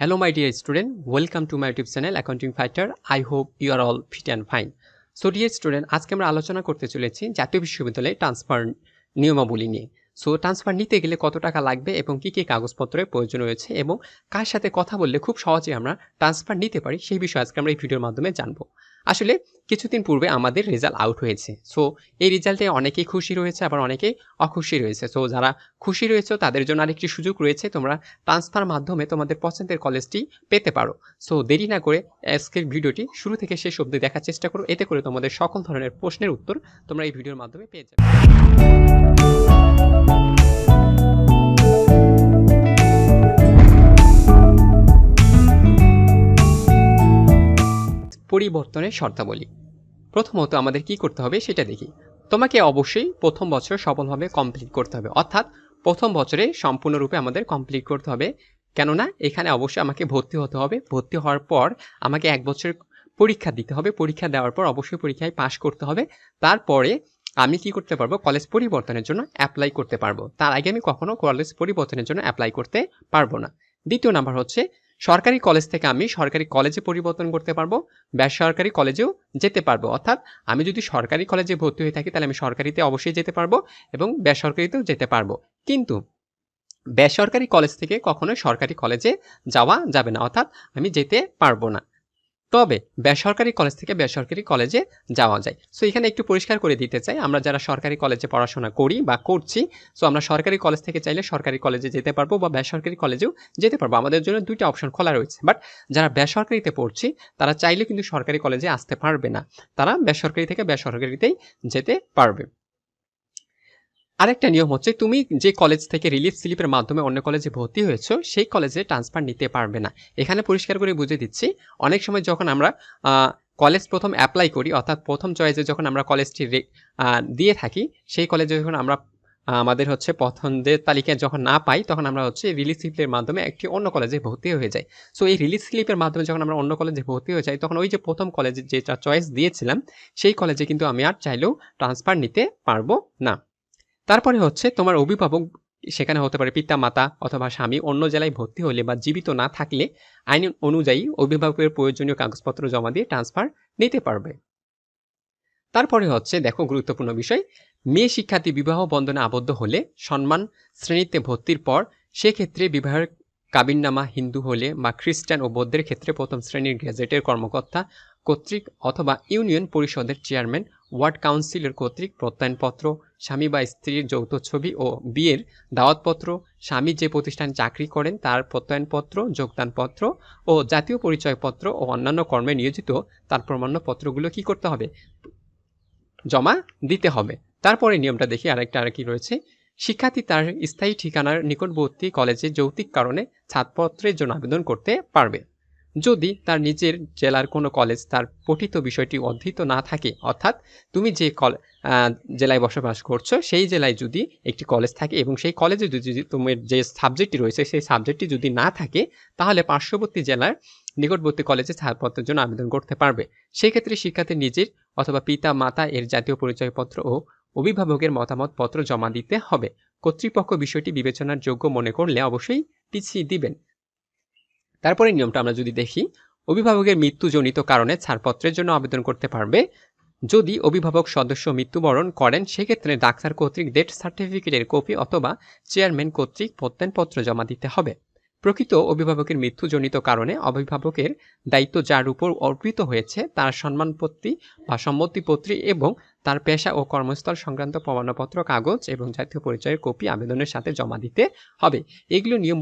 Hello, my dear student. Welcome to my YouTube channel Accounting Fighter. I hope you are all fit and fine. So dear student আজকে আমরা আলোচনা করতে চলেছি জাতীয় বিশ্ববিদ্যালয়ে transfer নিয়মাবলী নিয়ে সো ট্রান্সফার নিতে গেলে কত টাকা লাগবে এবং কী কী কাগজপত্রের প্রয়োজন রয়েছে এবং কার সাথে কথা বললে খুব সহজে আমরা ট্রান্সফার নিতে পারি সেই বিষয়ে আজকে আমরা এই ভিডিওর মাধ্যমে জানব আসলে কিছুদিন পূর্বে আমাদের রেজাল্ট আউট হয়েছে। সো এই রেজাল্টে অনেকেই খুশি রয়েছে, আবার অনেকেই অখুশি রয়েছে। সো যারা খুশি রয়েছে, তাদের জন্য আরেকটি সুযোগ রয়েছে, তোমরা ট্রান্সফার মাধ্যমে তোমাদের পছন্দের কলেজটি পেতে পারো। সো দেরি না করে আজকের ভিডিওটি শুরু থেকে শেষ অবধি দেখার চেষ্টা করো। এতে করে তোমাদের সকল ধরনের প্রশ্নের উত্তর তোমরা এই ভিডিওর মাধ্যমে পেয়ে যাবে। পরিবর্তনের শর্তাবলী। প্রথমত আমাদের কি করতে হবে সেটা দেখি। তোমাকে অবশ্যই প্রথম বছর সফলভাবে কমপ্লিট করতে হবে। অর্থাৎ প্রথম বছরে সম্পূর্ণরূপে আমাদের কমপ্লিট করতে হবে। কেননা এখানে অবশ্যই আমাকে ভর্তি হতে হবে। ভর্তি হওয়ার পর আমাকে এক বছর পরীক্ষা দিতে হবে। পরীক্ষা দেওয়ার পর অবশ্যই পরীক্ষায় পাশ করতে হবে। তারপরে আমি কি করতে পারব? কলেজ পরিবর্তনের জন্য অ্যাপ্লাই করতে পারব। তার আগে আমি কখনো কলেজ পরিবর্তনের জন্য অ্যাপ্লাই করতে পারব না। দ্বিতীয় নাম্বার হচ্ছে সরকারি কলেজ থেকে আমি সরকারি কলেজে পরিবর্তন করতে পারব, বেসরকারি কলেজেও যেতে পারব। অর্থাৎ আমি যদি সরকারি কলেজে ভর্তি হয়ে থাকি, তাহলে আমি সরকারিতে অবশ্যই যেতে পারব এবং বেসরকারিতেও যেতে পারব। কিন্তু বেসরকারি কলেজ থেকে কখনোই সরকারি কলেজে যাওয়া যাবে না। অর্থাৎ আমি যেতে পারব না। তবে বেসরকারি কলেজ থেকে বেসরকারি কলেজে যাওয়া যায়। সো এখানে একটু পরিষ্কার করে দিতে চাই। আমরা যারা সরকারি কলেজে পড়াশোনা করি বা করছি সো আমরা সরকারি কলেজ থেকে চাইলে সরকারি কলেজে যেতে পারব বা বেসরকারি কলেজেও যেতে পারব। আমাদের জন্য দুইটা অপশন খোলা রয়েছে। বাট যারা বেসরকারিতে পড়ছি, তারা চাইলে কিন্তু সরকারি কলেজে আসতে পারবে না। তারা বেসরকারি থেকে বেসরকারিতেই যেতে পারবে। আরেকটা নিয়ম হচ্ছে তুমি যে কলেজ থেকে রিলিফ স্লিপের মাধ্যমে অন্য কলেজে ভর্তি হয়েছো, সেই কলেজে ট্রান্সফার নিতে পারবে না। এখানে পরিষ্কার করে বুঝে দিচ্ছি, অনেক সময় যখন আমরা কলেজ প্রথম অ্যাপ্লাই করি, অর্থাৎ প্রথম চয়েসে যখন আমরা কলেজটি দিয়ে থাকি, সেই কলেজে যখন আমরা আমাদের হচ্ছে পছন্দের তালিকায় যখন না পাই, তখন আমরা হচ্ছে রিলিজ স্লিপের মাধ্যমে একটি অন্য কলেজে ভর্তি হয়ে যাই। সো এই রিলিজ স্লিপের মাধ্যমে যখন আমরা অন্য কলেজে ভর্তি হয়ে যাই, তখন ওই যে প্রথম কলেজে যেটা চয়েস দিয়েছিলাম, সেই কলেজে কিন্তু আমি আর চাইলেও ট্রান্সফার নিতে পারব না। তারপরে হচ্ছে তোমার অভিভাবক সেখানে হতে পারে পিতা মাতা অথবা স্বামী অন্য জেলায় ভর্তি হলে বা জীবিত না থাকলে আইন অনুযায়ী অভিভাবকের প্রয়োজনীয় কাগজপত্র জমা দিয়ে ট্রান্সফার নিতে পারবে। তারপরে হচ্ছে দেখো গুরুত্বপূর্ণ বিষয়, মেয়ে শিক্ষার্থী বিবাহ বন্ধনে আবদ্ধ হলে সম্মান শ্রেণীতে ভর্তির পর সেক্ষেত্রে বিবাহের কাবিননামা হিন্দু হলে বা খ্রিস্টান ও বৌদ্ধের ক্ষেত্রে প্রথম শ্রেণির গ্যাজেটের কর্মকর্তা কর্তৃক অথবা ইউনিয়ন পরিষদের চেয়ারম্যান, ওয়ার্ড কাউন্সিলের কর্তৃক প্রত্যয়নপত্র, স্বামী বা স্ত্রীর যৌথ ছবি ও বিয়ের দাওয়াতপত্র, স্বামী যে প্রতিষ্ঠানে চাকরি করেন তার প্রত্যয়নপত্র, যোগদানপত্র ও জাতীয় পরিচয়পত্র ও অন্যান্য কর্মে নিয়োজিত তার প্রমাণপত্রগুলো কি করতে হবে? জমা দিতে হবে। তারপরে নিয়মটা দেখি আরেকটা আর কি রয়েছে। শিক্ষার্থী তার স্থায়ী ঠিকানার নিকটবর্তী কলেজে যৌক্তিক কারণে ছাত্রপত্রের জন্য আবেদন করতে পারবে। যদি তার নিজের জেলার কোনো কলেজ তার পঠিত বিষয়টি অধ্যিত না থাকে, অর্থাৎ তুমি যে কল জেলায় বসবাস করছ, সেই জেলায় যদি একটি কলেজ থাকে এবং সেই কলেজে যদি তোমার যে সাবজেক্টটি রয়েছে, সেই সাবজেক্টটি যদি না থাকে, তাহলে পার্শ্ববর্তী জেলার নিকটবর্তী কলেজে ছাড়পত্রের জন্য আবেদন করতে পারবে। সেক্ষেত্রে শিক্ষার্থী নিজের অথবা পিতা, মাতা এর জাতীয় পরিচয়পত্র ও অভিভাবকের মতামত পত্র জমা দিতে হবে। কর্তৃপক্ষ বিষয়টি বিবেচনার যোগ্য মনে করলে অবশ্যই পিছিয়ে দিবেন। তারপরে নিয়মটা আমরা যদি দেখি, অভিভাবকের মৃত্যুজনিত কারণে ছাড়পত্রের জন্য আবেদন করতে পারবে। যদি অভিভাবক সদস্য মৃত্যুবরণ করেন, সেক্ষেত্রে ডাক্তার কর্তৃক ডেথ সার্টিফিকেটের কপি অথবা চেয়ারম্যান কর্তৃক প্রত্যয়নপত্র জমা দিতে হবে। প্রকৃত অভিভাবকের মৃত্যুজনিত কারণে অভিভাবকের দায়িত্ব যার উপর অর্পিত হয়েছে, তার সম্মানপত্রী বা সম্মতিপত্রী এবং তার পেশা ও কর্মস্থল সংক্রান্ত প্রমাণপত্র, কাগজ এবং জাতীয় পরিচয়ের কপি আবেদনের সাথে জমা দিতে হবে। এগুলো নিয়ম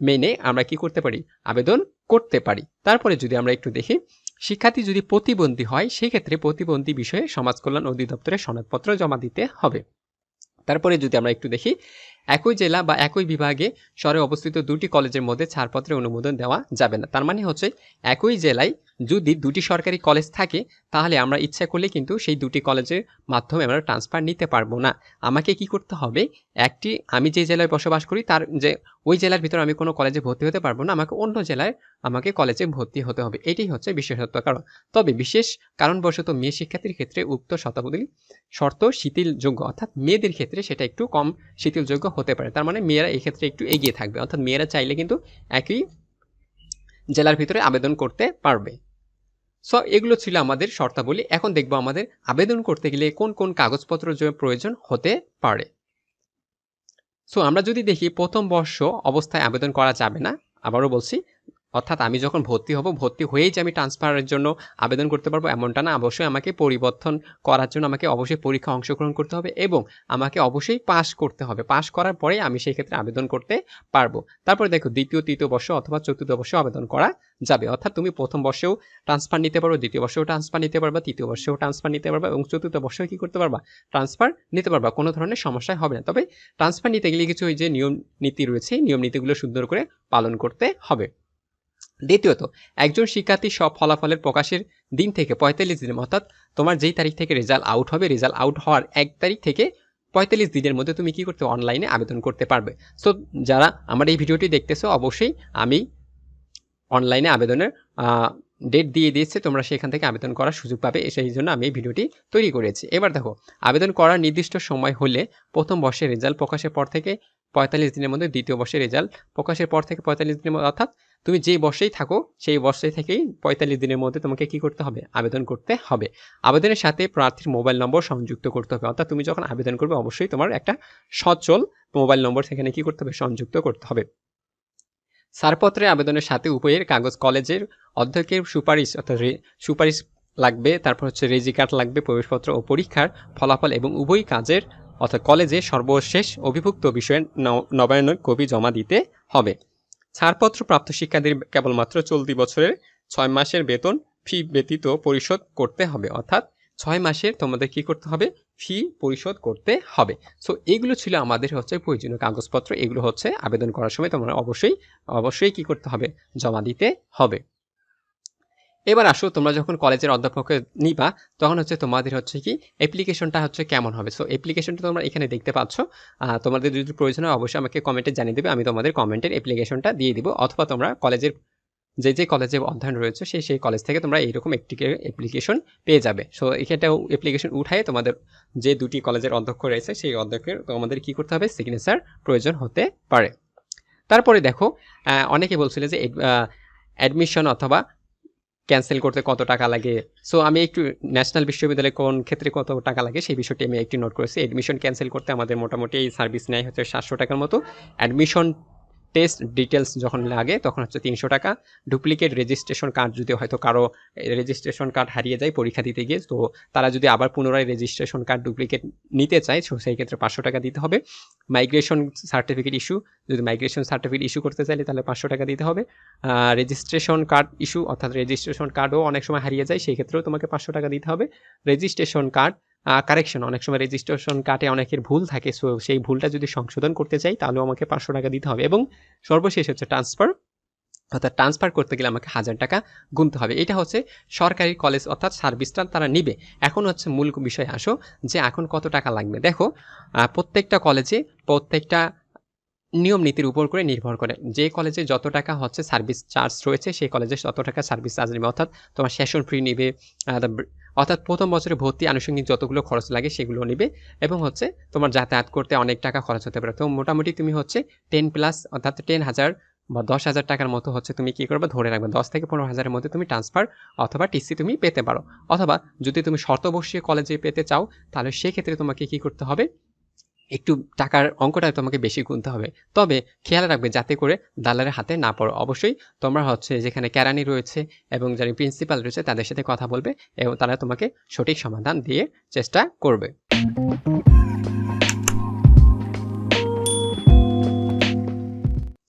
মেনে আমরা কি করতে পারি? আবেদন করতে পারি। তারপরে যদি আমরা একটু দেখি, শিক্ষার্থী যদি প্রতিবন্ধী হয়, সেক্ষেত্রে প্রতিবন্ধী বিষয়ে সমাজ কল্যাণ অধিদপ্তরে সনদপত্র জমা দিতে হবে। তারপরে যদি আমরা একটু দেখি, একই জেলা বা একই বিভাগে শহরে অবস্থিত দুটি কলেজের মধ্যে ছাড়পত্রে অনুমোদন দেওয়া যাবে না। তার মানে হচ্ছে, একই জেলায় যদি দুটি সরকারি কলেজ থাকে, তাহলে আমরা ইচ্ছা করলে কিন্তু সেই দুটি কলেজের মাধ্যমে আমরা ট্রান্সফার নিতে পারব না। আমাকে কি করতে হবে? একটি, আমি যে জেলায় বসবাস করি, তার যে, ওই জেলার ভিতরে আমি কোনো কলেজে ভর্তি হতে পারব না, আমাকে অন্য জেলায় আমাকে কলেজে ভর্তি হতে হবে। এটাই হচ্ছে বিশেষত্ব কারণ। তবে বিশেষ কারণবশত মেয়ে শিক্ষার্থীর ক্ষেত্রে উক্ত শতাবলী শর্ত শিথিলযোগ্য, অর্থাৎ মেয়েদের ক্ষেত্রে সেটা একটু কম শিথিলযোগ্য হতে পারে। তার মানে মেয়েরা এই ক্ষেত্রে একটু এগিয়ে থাকবে, অর্থাৎ মেয়েরা চাইলে কিন্তু একই জেলার ভিতরে আবেদন করতে পারবে। সো এগুলো ছিল আমাদের শর্তাবলী। এখন দেখব আমাদের আবেদন করতে গেলে কোন কোন কাগজপত্র প্রয়োজন হতে পারে। সো আমরা যদি দেখি প্রথম বর্ষ অবস্থায় আবেদন করা যাবে না, আবারও বলছি অর্থাৎ আমি যখন ভর্তি হব, ভর্তি হয়েই যে আমি ট্রান্সফারের জন্য আবেদন করতে পারব এমনটা না, অবশ্যই আমাকে পরিবর্তন করার জন্য আমাকে অবশ্যই পরীক্ষা অংশগ্রহণ করতে হবে এবং আমাকে অবশ্যই পাস করতে হবে। পাস করার পরে আমি সেই ক্ষেত্রে আবেদন করতে পারব। তারপরে দেখো, দ্বিতীয়, তৃতীয় বর্ষ অথবা চতুর্থ বর্ষে আবেদন করা যাবে। অর্থাৎ তুমি প্রথম বর্ষেও ট্রান্সফার নিতে পারবে দ্বিতীয় বর্ষেও ট্রান্সফার নিতে পারবা, তৃতীয় বর্ষেও ট্রান্সফার নিতে পারবা এবং চতুর্থ বর্ষেও কী করতে পারবা? ট্রান্সফার নিতে পারবা। কোনো ধরনের সমস্যা হবে না। তবে ট্রান্সফার নিতে গেলে কিছু ওই যে নিয়ম নীতি রয়েছে, নিয়ম নীতিগুলো সুন্দর করে পালন করতে হবে। দ্বিতীয়ত, একজন শিক্ষার্থী সব ফলাফলের প্রকাশের দিন থেকে পঁয়তাল্লিশ দিনের অর্থাৎ তোমার যেই তারিখ থেকে রেজাল্ট আউট হবে রেজাল্ট আউট হওয়ার এক তারিখ থেকে পঁয়তাল্লিশ দিনের মধ্যে তুমি কি করতে অনলাইনে আবেদন করতে পারবে। সো যারা আমার এই ভিডিওটি দেখতেছো, অবশ্যই আমি অনলাইনে আবেদনের ডেট দিয়ে দিয়েছে, তোমরা সেখান থেকে আবেদন করার সুযোগ পাবে, সেই জন্য আমি এই ভিডিওটি তৈরি করেছি। এবার দেখো, আবেদন করার নির্দিষ্ট সময় হলে প্রথম বর্ষের রেজাল্ট প্রকাশের পর থেকে পঁয়তাল্লিশ দিনের মধ্যে, দ্বিতীয় বর্ষের রেজাল্ট প্রকাশের পর থেকে পঁয়তাল্লিশ দিনের মধ্যে, অর্থাৎ তুমি যেই বর্ষেই থাকো, সেই বর্ষে থেকেই পঁয়তাল্লিশ দিনের মধ্যে তোমাকে কি করতে হবে? আবেদন করতে হবে। আবেদনের সাথে প্রার্থীর মোবাইল নম্বর সংযুক্ত করতে হবে। অর্থাৎ তুমি যখন আবেদন করবে, অবশ্যই তোমার একটা সচল মোবাইল নম্বর সেখানে কি করতে হবে? সংযুক্ত করতে হবে। ছাড়পত্রে আবেদনের সাথে উভয়ের কাগজ, কলেজের অধ্যক্ষের সুপারিশ, অর্থাৎ সুপারিশ লাগবে। তারপর হচ্ছে রেজি কার্ড লাগবে, প্রবেশপত্র ও পরীক্ষার ফলাফল এবং উভয় কাজের, অর্থাৎ কলেজে সর্বশেষ অভিভুক্ত বিষয়ে নবায়নের কপি জমা দিতে হবে। ছাড়পত্র প্রাপ্ত শিক্ষার্থীর কেবলমাত্র চলতি বছরের ছয় মাসের বেতন ফি ব্যতীত পরিশোধ করতে হবে। অর্থাৎ ছয় মাসের তোমাদের কি করতে হবে? ফি পরিশোধ করতে হবে। সো এগুলো ছিল আমাদের হচ্ছে প্রয়োজনীয় কাগজপত্র। এগুলো হচ্ছে আবেদন করার সময় তোমরা অবশ্যই অবশ্যই কি করতে হবে? জমা দিতে হবে। এবার আসো, তোমরা যখন কলেজের অধ্যাপককে নিবা, তখন হচ্ছে তোমাদের হচ্ছে কি অ্যাপ্লিকেশনটা হচ্ছে কেমন হবে? সো অ্যাপ্লিকেশনটা তোমরা এখানে দেখতে পাচ্ছ। তোমাদের যদি প্রয়োজন হয়, অবশ্যই আমাকে কমেন্টে জানিয়ে দেবে, আমি তোমাদের কমেন্টের অ্যাপ্লিকেশনটা দিয়ে দিব। অথবা তোমরা কলেজের যে যে কলেজে অধ্যয়ন রয়েছে সেই সেই কলেজ থেকে তোমরা এইরকম একটি অ্যাপ্লিকেশন পেয়ে যাবে। সো এখানটাও অ্যাপ্লিকেশন উঠায় তোমাদের যে দুটি কলেজের অধ্যক্ষ রয়েছে, সেই অধ্যক্ষের তোমাদের কি করতে হবে? সিগনেচার প্রয়োজন হতে পারে। তারপরে দেখো অনেকে বলছিল যে অ্যাডমিশন অথবা ক্যান্সেল করতে কত টাকা লাগে? সো আমি একটু ন্যাশনাল বিশ্ববিদ্যালয়ে কোন ক্ষেত্রে কত টাকা লাগে সেই বিষয়টি আমি একটি নোট করেছি। অ্যাডমিশন ক্যান্সেল করতে আমাদের মোটামুটি এই সার্ভিস নেয় হচ্ছে সাতশো টাকার মতো। অ্যাডমিশন টেস্ট ডিটেলস যখন লাগে, তখন হচ্ছে তিনশো টাকা। ডুপ্লিকেট রেজিস্ট্রেশন কার্ড যদি হয়তো কারও রেজিস্ট্রেশন কার্ড হারিয়ে যায় পরীক্ষা দিতে গিয়ে, তো তারা যদি আবার পুনরায় রেজিস্ট্রেশন কার্ড ডুপ্লিকেট নিতে চায় তো সেই ক্ষেত্রে পাঁচশো টাকা দিতে হবে। মাইগ্রেশন সার্টিফিকেট ইস্যু যদি মাইগ্রেশন সার্টিফিকেট ইস্যু করতে চাইলে, তাহলে পাঁচশো টাকা দিতে হবে। রেজিস্ট্রেশন কার্ড ইস্যু অর্থাৎ রেজিস্ট্রেশন কার্ডও অনেক সময় হারিয়ে যায়, সেই ক্ষেত্রেও তোমাকে পাঁচশো টাকা দিতে হবে। রেজিস্ট্রেশন কার্ড কারেকশন অনেক সময় রেজিস্ট্রেশন কার্ডে অনেকের ভুল থাকে সো সেই ভুলটা যদি সংশোধন করতে চাই, তাহলেও আমাকে পাঁচশো টাকা দিতে হবে এবং সর্বশেষ হচ্ছে ট্রান্সফার অর্থাৎ ট্রান্সফার করতে গেলে আমাকে হাজার টাকা গুনতে হবে। এটা হচ্ছে সরকারি কলেজ অর্থাৎ সার্ভিসটা তারা নিবে। এখন হচ্ছে মূল বিষয়, আসো, যে এখন কত টাকা লাগবে? দেখো প্রত্যেকটা কলেজে প্রত্যেকটা নিয়ম নীতির উপর করে নির্ভর করে। যে কলেজে যত টাকা হচ্ছে সার্ভিস চার্জ রয়েছে, সেই কলেজে তত টাকা সার্ভিস চার্জ নেবে। অর্থাৎ তোমার সেশন ফ্রি নেবে অর্থাৎ প্রথম বছরে ভর্তি আনুষঙ্গিক যতগুলো খরচ লাগে সেগুলো নেবে এবং হচ্ছে তোমার যাতায়াত করতে অনেক টাকা খরচ হতে পারে। তো মোটামুটি তুমি হচ্ছে টেন প্লাস অর্থাৎ টেন হাজার বা দশ হাজার টাকার মতো হচ্ছে তুমি কী করবে? ধরে রাখবে। দশ থেকে পনেরো হাজারের মধ্যে তুমি ট্রান্সফার অথবা টিসি তুমি পেতে পারো। অথবা যদি তুমি শর্তবর্ষীয় কলেজে পেতে চাও, তাহলে সেক্ষেত্রে তোমাকে কী করতে হবে? একটু টাকার অঙ্কটা তোমাকে বেশি গুনতে হবে। তবে খেয়াল রাখবে যাতে করে দালালের হাতে না পড়ো। অবশ্যই তোমরা হচ্ছে যেখানে ক্যারানি রয়েছে এবং যারা প্রিন্সিপাল রয়েছে তাদের সাথে কথা বলবে এবং তারা তোমাকে সঠিক সমাধান দিয়ে চেষ্টা করবে।